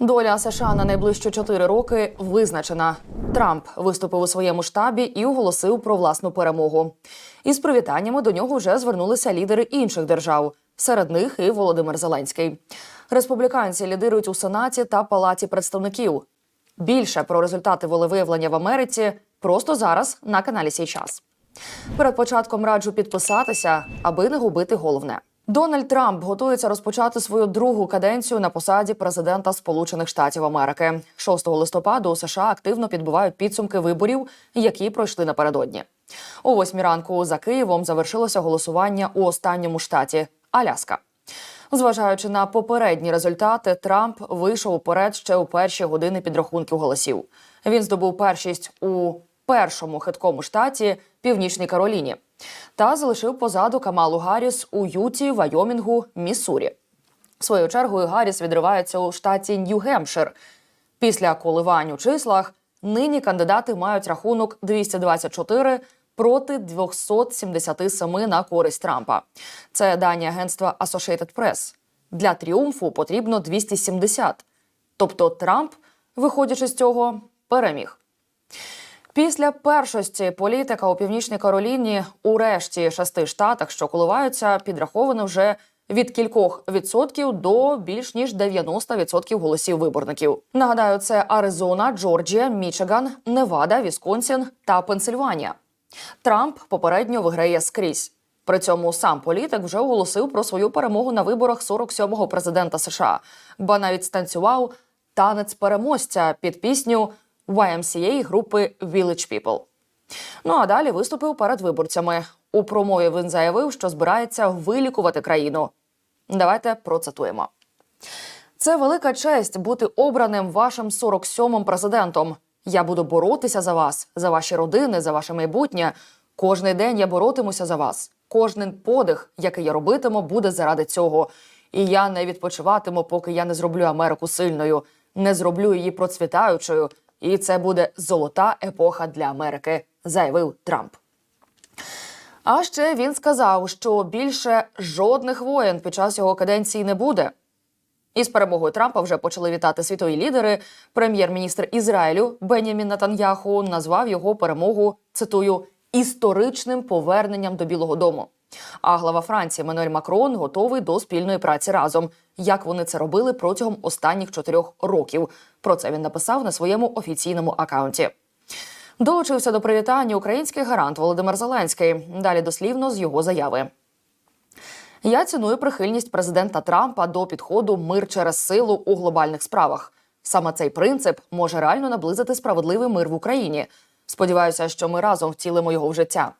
Доля США на найближчі чотири роки визначена. Трамп виступив у своєму штабі і оголосив про власну перемогу. Із привітаннями до нього вже звернулися лідери інших держав. Серед них і Володимир Зеленський. Республіканці лідирують у Сенаті та Палаті представників. Більше про результати волевиявлення в Америці просто зараз на каналі Сій час. Перед початком раджу підписатися, аби не губити головне. Дональд Трамп готується розпочати свою другу каденцію на посаді президента Сполучених Штатів Америки. 6 листопада у США активно підбивають підсумки виборів, які пройшли напередодні. О восьмій ранку за Києвом завершилося голосування у останньому штаті Аляска. Зважаючи на попередні результати, Трамп вийшов уперед ще у перші години підрахунків голосів. Він здобув першість у першому хиткому штаті Північній Кароліні та залишив позаду Камалу Гарріс у Юті, Вайомінгу, Міссурі. Свою чергою Гарріс відривається у штаті Нью-Гемпшир. Після коливань у числах нині кандидати мають рахунок 224 проти 277 на користь Трампа. Це дані агентства Associated Press. Для тріумфу потрібно 270. Тобто Трамп, виходячи з цього, переміг. Після першості політика у північній Кароліні у решті шести штатах, що коливаються, підраховано вже від кількох відсотків до більш ніж 90% голосів виборників. Нагадаю, це Аризона, Джорджія, Мічиган, Невада, Вісконсін та Пенсильванія. Трамп попередньо виграє скрізь. При цьому сам політик вже оголосив про свою перемогу на виборах 47-го президента США, ба навіть станцював танець переможця під пісню YMCA групи Village People. Ну а далі виступив перед виборцями. У промові він заявив, що збирається вилікувати країну. Давайте процитуємо. Це велика честь бути обраним вашим 47-м президентом. Я буду боротися за вас, за ваші родини, за ваше майбутнє. Кожний день я боротимуся за вас. Кожний подих, який я робитиму, буде заради цього. І я не відпочиватиму, поки я не зроблю Америку сильною, не зроблю її процвітаючою. І це буде золота епоха для Америки, заявив Трамп. А ще він сказав, що більше жодних воєн під час його каденції не буде. Із перемогою Трампа вже почали вітати світові лідери. Прем'єр-міністр Ізраїлю Бенямін Натаньяху назвав його перемогу цитую історичним поверненням до Білого Дому. А глава Франції Мануель Макрон готовий до спільної праці разом, як вони це робили протягом останніх чотирьох років. Про це він написав на своєму офіційному акаунті. Долучився до привітання український гарант Володимир Зеленський. Далі дослівно з його заяви. Я ціную прихильність президента Трампа до підходу мир через силу у глобальних справах. Саме цей принцип може реально наблизити справедливий мир в Україні. Сподіваюся, що ми разом втілимо його в життя.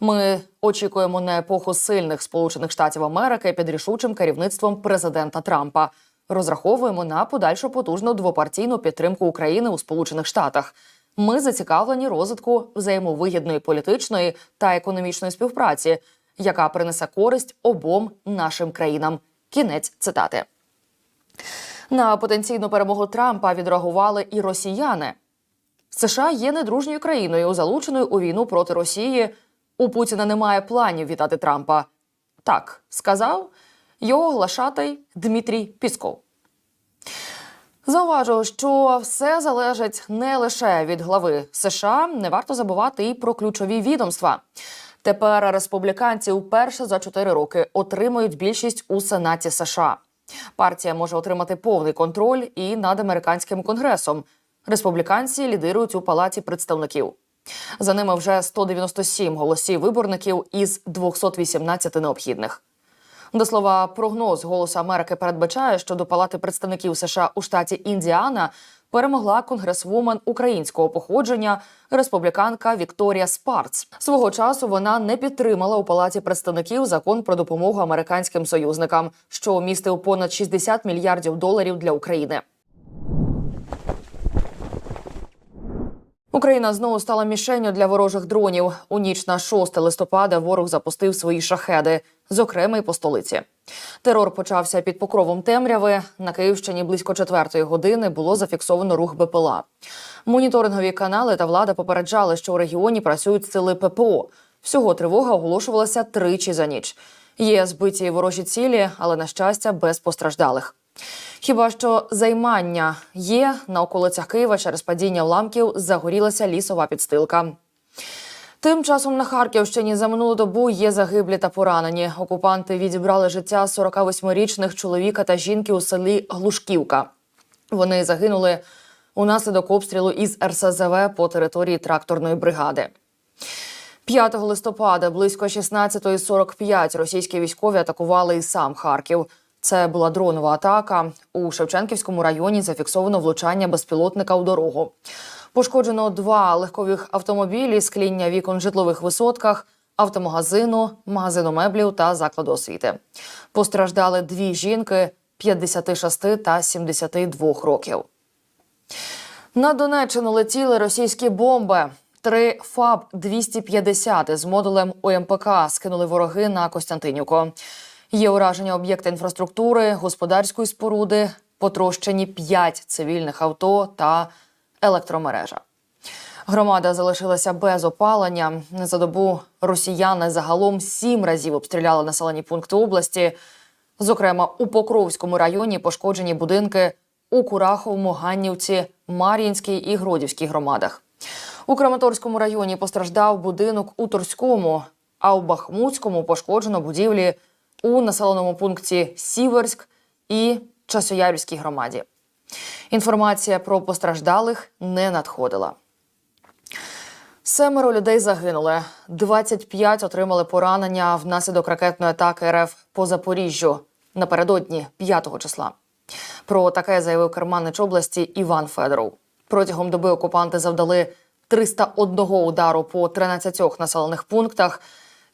Ми очікуємо на епоху сильних Сполучених Штатів Америки під рішучим керівництвом президента Трампа. Розраховуємо на подальшу потужну двопартійну підтримку України у Сполучених Штатах. Ми зацікавлені розвитку взаємовигідної політичної та економічної співпраці, яка принесе користь обом нашим країнам. Кінець цитати. На потенційну перемогу Трампа відреагували і росіяни. США є недружньою країною, залученою у війну проти Росії. У Путіна немає планів вітати Трампа. Так сказав його глашатий Дмитрій Пісков. Зауважу, що все залежить не лише від глави США, не варто забувати і про ключові відомства. Тепер республіканці вперше за чотири роки отримують більшість у Сенаті США. Партія може отримати повний контроль і над американським конгресом. Республіканці лідирують у палаті представників. За ними вже 197 голосів виборників із 218 необхідних. До слова, прогноз «Голосу Америки передбачає, що до Палати представників США у штаті Індіана перемогла конгресвумен українського походження республіканка Вікторія Спарц. Свого часу вона не підтримала у Палаті представників закон про допомогу американським союзникам, що містив понад 60 мільярдів доларів для України. Україна знову стала мішенню для ворожих дронів. У ніч на 6 листопада ворог запустив свої шахеди, зокрема й по столиці. Терор почався під покровом темряви. На Київщині близько четвертої години було зафіксовано рух БПЛА. Моніторингові канали та влада попереджали, що у регіоні працюють сили ППО. Всього тривога оголошувалася тричі за ніч. Є збиті ворожі цілі, але на щастя без постраждалих. Хіба що займання є на околицях Києва через падіння уламків загорілася лісова підстилка. Тим часом на Харківщині за минулу добу є загиблі та поранені. Окупанти відібрали життя 48-річних чоловіка та жінки у селі Глушківка. Вони загинули унаслідок обстрілу із РСЗВ по території тракторної бригади. 5 листопада близько 16.45 російські військові атакували і сам Харків. Це була дронова атака. У Шевченківському районі зафіксовано влучання безпілотника у дорогу. Пошкоджено два легкових автомобілі, скління вікон в житлових висотках, автомагазину, магазину меблів та закладу освіти. Постраждали дві жінки 56 та 72 років. На Донеччину летіли російські бомби. Три ФАБ 250 з модулем ОМПК скинули вороги на Костянтинівку. Є ураження об'єкта інфраструктури, господарської споруди, потрощені п'ять цивільних авто та електромережа. Громада залишилася без опалення. За добу росіяни загалом сім разів обстріляли населені пункти області. Зокрема, у Покровському районі пошкоджені будинки у Кураховому, Ганнівці, Мар'їнській і Гродівській громадах. У Краматорському районі постраждав будинок у Торському, а у Бахмутському пошкоджено будівлі у населеному пункті Сіверськ і Часоярівській громаді. Інформація про постраждалих не надходила. Семеро людей загинули, 25 отримали поранення внаслідок ракетної атаки РФ по Запоріжжю напередодні 5 числа. Про таке заявив керманич області Іван Федоров. Протягом доби окупанти завдали 301 удару по 13 населених пунктах,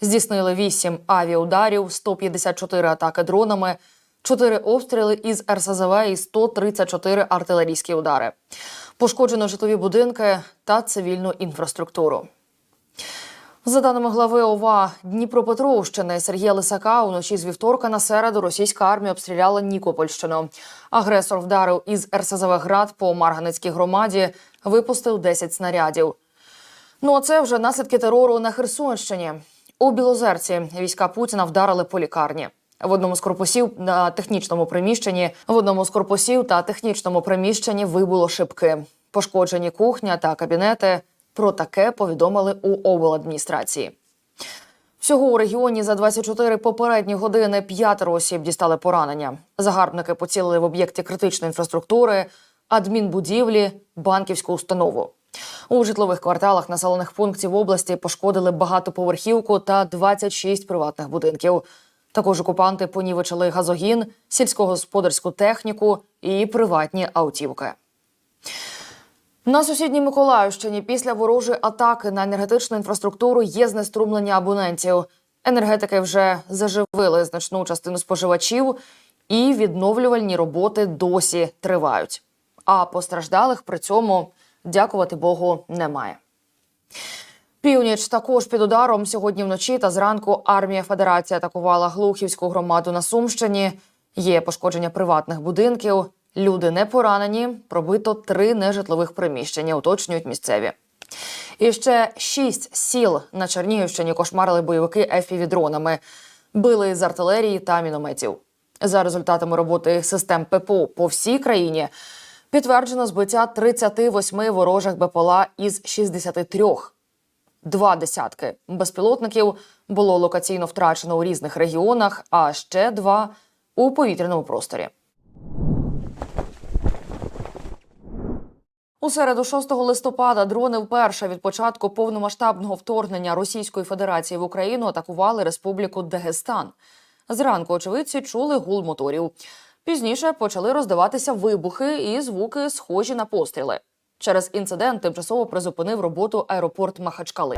здійснили 8 авіаударів, 154 атаки дронами, 4 обстріли із РСЗВ і 134 артилерійські удари. Пошкоджено житлові будинки та цивільну інфраструктуру. За даними глави ОВА Дніпропетровщини Сергія Лисака, уночі з вівторка на середу російська армія обстріляла Нікопольщину. Агресор вдарив із РСЗВ град по Марганецькій громаді, випустив 10 снарядів. Ну а це вже наслідки терору на Херсонщині. У Білозерці війська Путіна вдарили по лікарні. В одному з корпусів на технічному приміщенні в одному з корпусів та технічному приміщенні вибуло шибки. Пошкоджені кухня та кабінети. Про таке повідомили у обладміністрації. Всього у регіоні за 24 попередні години п'ятеро осіб дістали поранення. Загарбники поцілили в об'єкті критичної інфраструктури, адмінбудівлі, банківську установу. У житлових кварталах населених пунктів області пошкодили багатоповерхівку та 26 приватних будинків. Також окупанти понівечили газогін, сільськогосподарську техніку і приватні автівки. На сусідній Миколаївщині після ворожої атаки на енергетичну інфраструктуру є знеструмлення абонентів. Енергетики вже заживили значну частину споживачів, і відновлювальні роботи досі тривають. А постраждалих при цьому, дякувати Богу, немає. Північ також під ударом сьогодні вночі та зранку армія Федерації атакувала Глухівську громаду на Сумщині. Є пошкодження приватних будинків. Люди не поранені. Пробито три нежитлових приміщення. Уточнюють місцеві. І ще шість сіл на Чернігівщині кошмарили бойовики ефіві-дронами. Били з артилерії та мінометів. За результатами роботи систем ППО по всій країні підтверджено збиття 38 ворожих БПЛА із 63. Два десятки безпілотників було локаційно втрачено у різних регіонах, а ще два у повітряному просторі. У середу 6 листопада дрони вперше від початку повномасштабного вторгнення Російської Федерації в Україну атакували Республіку Дагестан. Зранку очевидці чули гул моторів. Пізніше почали роздаватися вибухи і звуки, схожі на постріли. Через інцидент тимчасово призупинив роботу аеропорт Махачкали.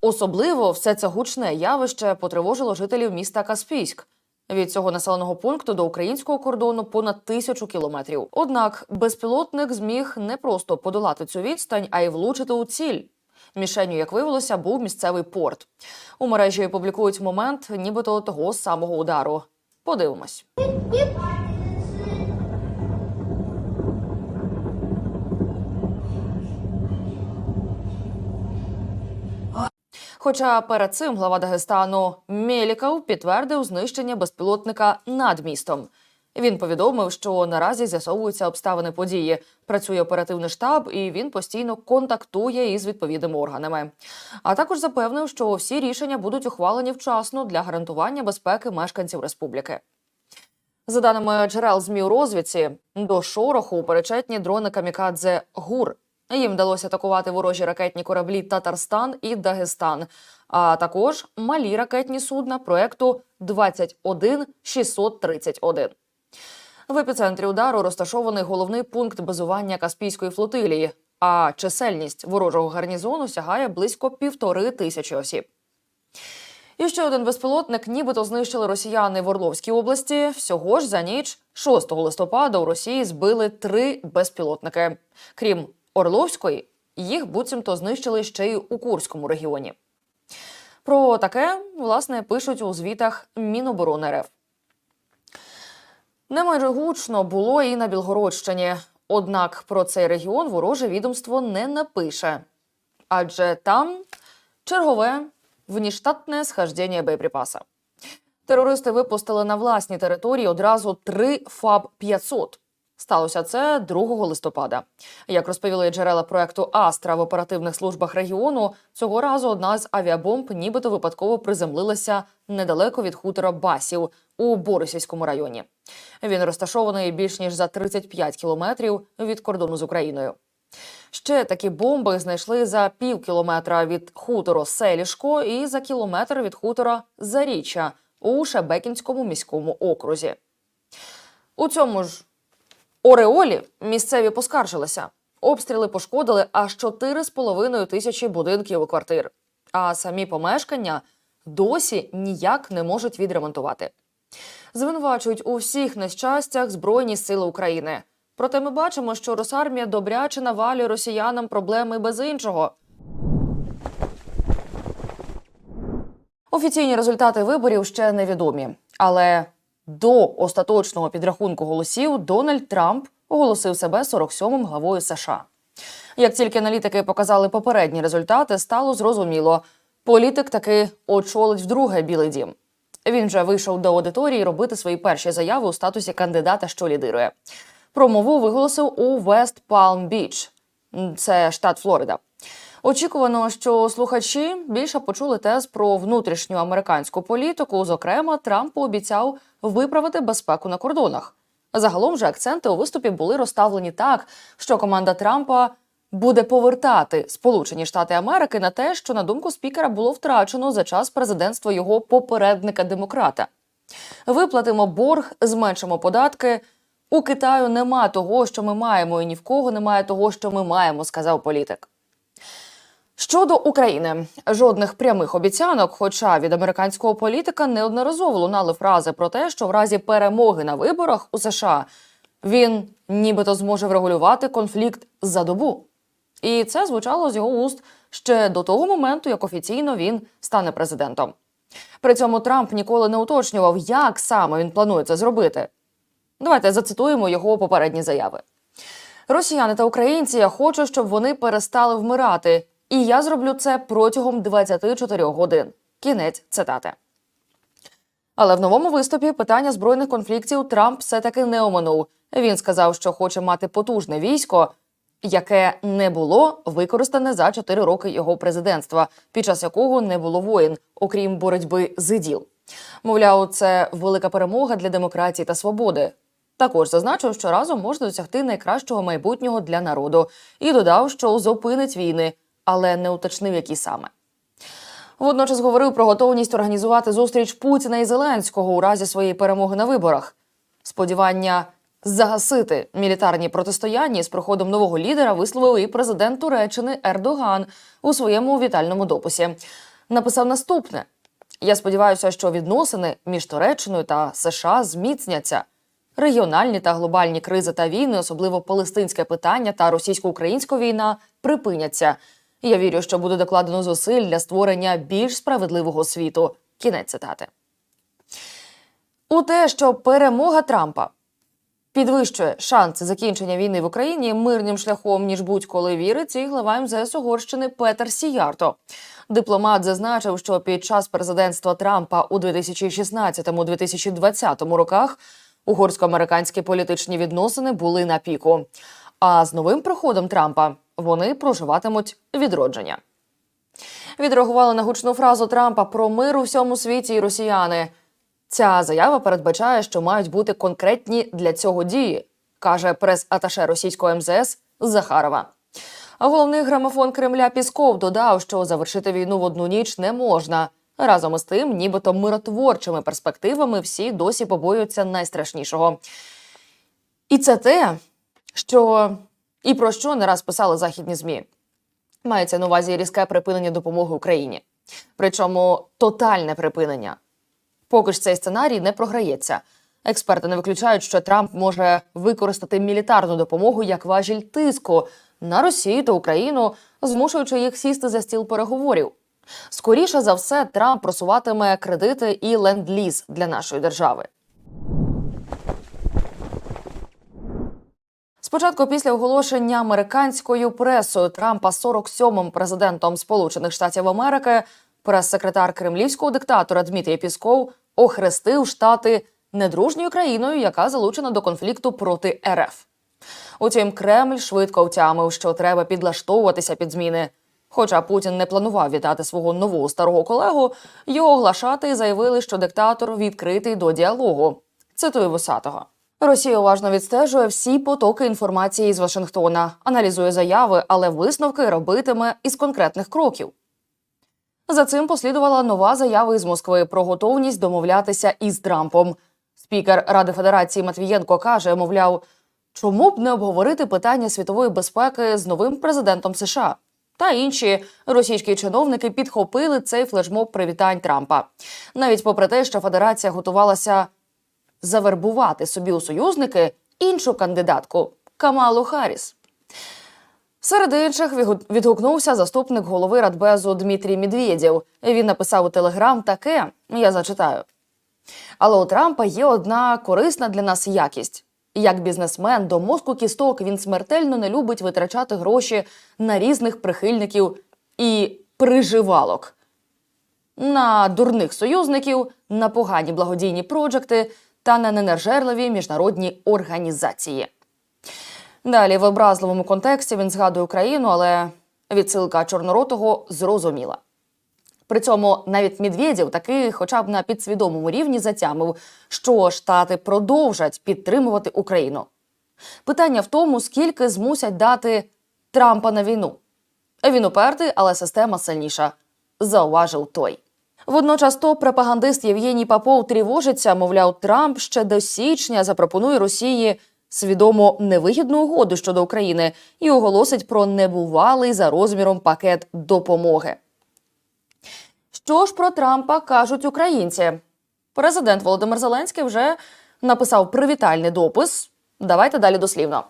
Особливо все це гучне явище потривожило жителів міста Каспійськ. Від цього населеного пункту до українського кордону понад тисячу кілометрів. Однак безпілотник зміг не просто подолати цю відстань, а й влучити у ціль. Мішенню, як виявилося, був місцевий порт. У мережі публікують момент, нібито того самого удару. Подивимось. Хоча перед цим глава Дагестану Мєліков підтвердив знищення безпілотника над містом. Він повідомив, що наразі з'ясовуються обставини події. Працює оперативний штаб, і він постійно контактує із відповідними органами. А також запевнив, що всі рішення будуть ухвалені вчасно для гарантування безпеки мешканців республіки. За даними джерел ЗМІ у розвідці, до шороху перечетні дрони камікадзе ГУР. Їм вдалося атакувати ворожі ракетні кораблі Татарстан і Дагестан, а також малі ракетні судна проекту 21631. В епіцентрі удару розташований головний пункт базування Каспійської флотилії, а чисельність ворожого гарнізону сягає близько півтори тисячі осіб. І ще один безпілотник, нібито знищили росіяни в Орловській області. Всього ж за ніч, 6 листопада, у Росії збили три безпілотники. Крім Орловської, їх буцімто знищили ще й у Курському регіоні. Про таке, власне, пишуть у звітах Міноборони РФ. Не майже гучно було і на Білгородщині. Однак про цей регіон вороже відомство не напише. Адже там чергове внештатне схождення боєприпаса. Терористи випустили на власній території одразу три ФАБ-500. Сталося це 2 листопада. Як розповіли джерела проекту Астра в оперативних службах регіону, цього разу одна з авіабомб нібито випадково приземлилася недалеко від хутора Басів у Борисівському районі. Він розташований більш ніж за 35 кілометрів від кордону з Україною. Ще такі бомби знайшли за пів кілометра від хутору Селішко і за кілометр від хутора Заріччя у Шебекінському міському окрузі. У цьому ж Ореолі місцеві поскаржилися. Обстріли пошкодили аж 4,5 тисячі будинків і квартир. А самі помешкання досі ніяк не можуть відремонтувати. Звинувачують у всіх нещастях Збройні сили України. Проте ми бачимо, що Росармія добряче навалює росіянам проблеми без іншого. Офіційні результати виборів ще невідомі, але до остаточного підрахунку голосів Дональд Трамп оголосив себе 47-м главою США. Як тільки аналітики показали попередні результати, стало зрозуміло, політик таки очолить вдруге Білий Дім. Він вже вийшов до аудиторії робити свої перші заяви у статусі кандидата, що лідирує. Промову виголосив у Вест Палм Біч, це штат Флорида. Очікувано, що слухачі більше почули тез про внутрішню американську політику. Зокрема, Трамп пообіцяв виправити безпеку на кордонах. Загалом же акценти у виступі були розставлені так, що команда Трампа буде повертати Сполучені Штати Америки на те, що на думку спікера було втрачено за час президентства його попередника демократа. Виплатимо борг, зменшимо податки. У Китаю нема того, що ми маємо, і ні в кого немає того, що ми маємо, сказав політик. Щодо України, жодних прямих обіцянок, хоча від американського політика неодноразово лунали фрази про те, що в разі перемоги на виборах у США він нібито зможе врегулювати конфлікт за добу. І це звучало з його уст ще до того моменту, як офіційно він стане президентом. При цьому Трамп ніколи не уточнював, як саме він планує це зробити. Давайте зацитуємо його попередні заяви. Росіяни та українці я хочу, щоб вони перестали вмирати, і я зроблю це протягом 24 годин. Кінець цитати. Але в новому виступі питання збройних конфліктів Трамп все таки не оминув. Він сказав, що хоче мати потужне військо, яке не було використане за 4 роки його президентства, під час якого не було воїн, окрім боротьби з іділ. Мовляв, це велика перемога для демократії та свободи. Також зазначив, що разом можна досягти найкращого майбутнього для народу, і додав, що зупинить війни, але не уточнив, які саме. Водночас говорив про готовність організувати зустріч Путіна і Зеленського у разі своєї перемоги на виборах. Сподівання загасити мілітарні протистояння з приходом нового лідера висловив і президент Туреччини Ердоган у своєму вітальному дописі. Написав наступне: я сподіваюся, що відносини між Туреччиною та США зміцняться. Регіональні та глобальні кризи та війни, особливо палестинське питання та російсько-українська війна, припиняться. Я вірю, що буде докладено зусиль для створення більш справедливого світу. Кінець цитати. У те, що перемога Трампа підвищує шанси закінчення війни в Україні мирним шляхом ніж будь-коли вірить і глава МЗС Угорщини Петер Сіярто. Дипломат зазначив, що під час президентства Трампа у 2016-2020 роках угорсько-американські політичні відносини були на піку. А з новим приходом Трампа вони проживатимуть відродження. Відреагували на гучну фразу Трампа про мир у всьому світі і росіяни. Ця заява передбачає, що мають бути конкретні для цього дії, каже прес-аташе російського МЗС Захарова. Головний грамофон Кремля Пісков додав, що завершити війну в одну ніч не можна. Разом із тим, нібито миротворчими перспективами всі досі побоюються найстрашнішого. І це те, що і про що не раз писали західні змі. Мається на увазі різке припинення допомоги Україні. Причому тотальне припинення. Поки ж цей сценарій не програється. Експерти не виключають, що Трамп може використати мілітарну допомогу як важіль тиску на Росію та Україну, змушуючи їх сісти за стіл переговорів. Скоріше за все, Трамп просуватиме кредити і ленд-ліз для нашої держави. Спочатку, після оголошення американською пресою Трампа 47-м президентом Сполучених Штатів Америки, прес-секретар кремлівського диктатора Дмитрій Пісков охрестив штати недружньою країною, яка залучена до конфлікту проти РФ. Утім, Кремль швидко втямив, що треба підлаштовуватися під зміни. Хоча Путін не планував вітати свого нового старого колегу, його оглашати заявили, що диктатор відкритий до діалогу. Цитую Вусатого. Росія уважно відстежує всі потоки інформації з Вашингтона, аналізує заяви, але висновки робитиме із конкретних кроків. За цим послідувала нова заява із Москви про готовність домовлятися із Трампом. Спікер Ради Федерації Матвієнко каже, мовляв, чому б не обговорити питання світової безпеки з новим президентом США. Та інші російські чиновники підхопили цей флешмоб привітань Трампа. Навіть попри те, що Федерація готувалася завербувати собі у союзники іншу кандидатку Камалу Харріс. Серед інших відгукнувся заступник голови Радбезу Дмитрій Медведєв. Він написав у Телеграм таке: я зачитаю. Але у Трампа є одна корисна для нас якість. Як бізнесмен до мозку кісток він смертельно не любить витрачати гроші на різних прихильників і приживалок. На дурних союзників, на погані благодійні проджекти та на ненажерливі міжнародні організації. Далі в образливому контексті він згадує Україну, але відсилка чорноротого зрозуміла. При цьому навіть Медведєв таки, хоча б на підсвідомому рівні, затямив, що Штати продовжать підтримувати Україну. Питання в тому, скільки змусять дати Трампа на війну. Він упертий, але система сильніша, зауважив той. Водночас топ-пропагандист Євгеній Попов тривожиться, мовляв, Трамп ще до січня запропонує Росії свідомо невигідну угоду щодо України і оголосить про небувалий за розміром пакет допомоги. Що ж про Трампа кажуть українці? Президент Володимир Зеленський вже написав привітальний допис. Давайте далі дослівно.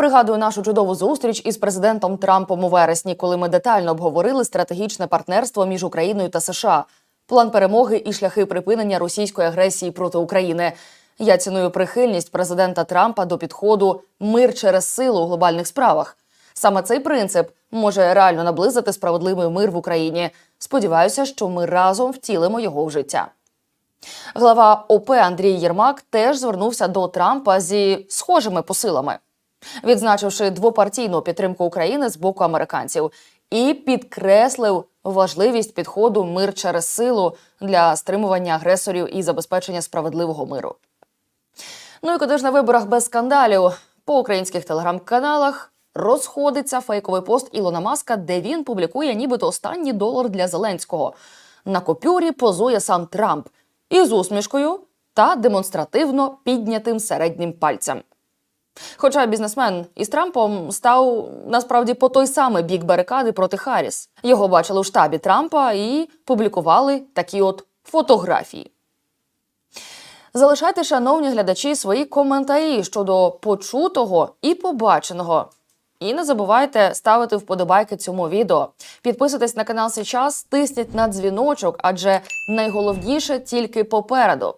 Пригадую нашу чудову зустріч із президентом Трампом у вересні, коли ми детально обговорили стратегічне партнерство між Україною та США, план перемоги і шляхи припинення російської агресії проти України. Я ціную прихильність президента Трампа до підходу мир через силу у глобальних справах. Саме цей принцип може реально наблизити справедливий мир в Україні. Сподіваюся, що ми разом втілимо його в життя. Глава ОП Андрій Єрмак теж звернувся до Трампа зі схожими посилами, відзначивши двопартійну підтримку України з боку американців, і підкреслив важливість підходу мир через силу для стримування агресорів і забезпечення справедливого миру. Ну і куди ж на виборах без скандалів по українських телеграм-каналах розходиться фейковий пост Ілона Маска, де він публікує нібито останній долар для Зеленського. На купюрі позує сам Трамп із усмішкою та демонстративно піднятим середнім пальцем. Хоча бізнесмен із Трампом став насправді по той самий бік барикади проти Харріс. Його бачили у штабі Трампа і публікували такі от фотографії. Залишайте, шановні глядачі, свої коментарі щодо почутого і побаченого. І не забувайте ставити вподобайки цьому відео. Підписуйтесь на канал сейчас, тисніть на дзвіночок, адже найголовніше тільки попереду.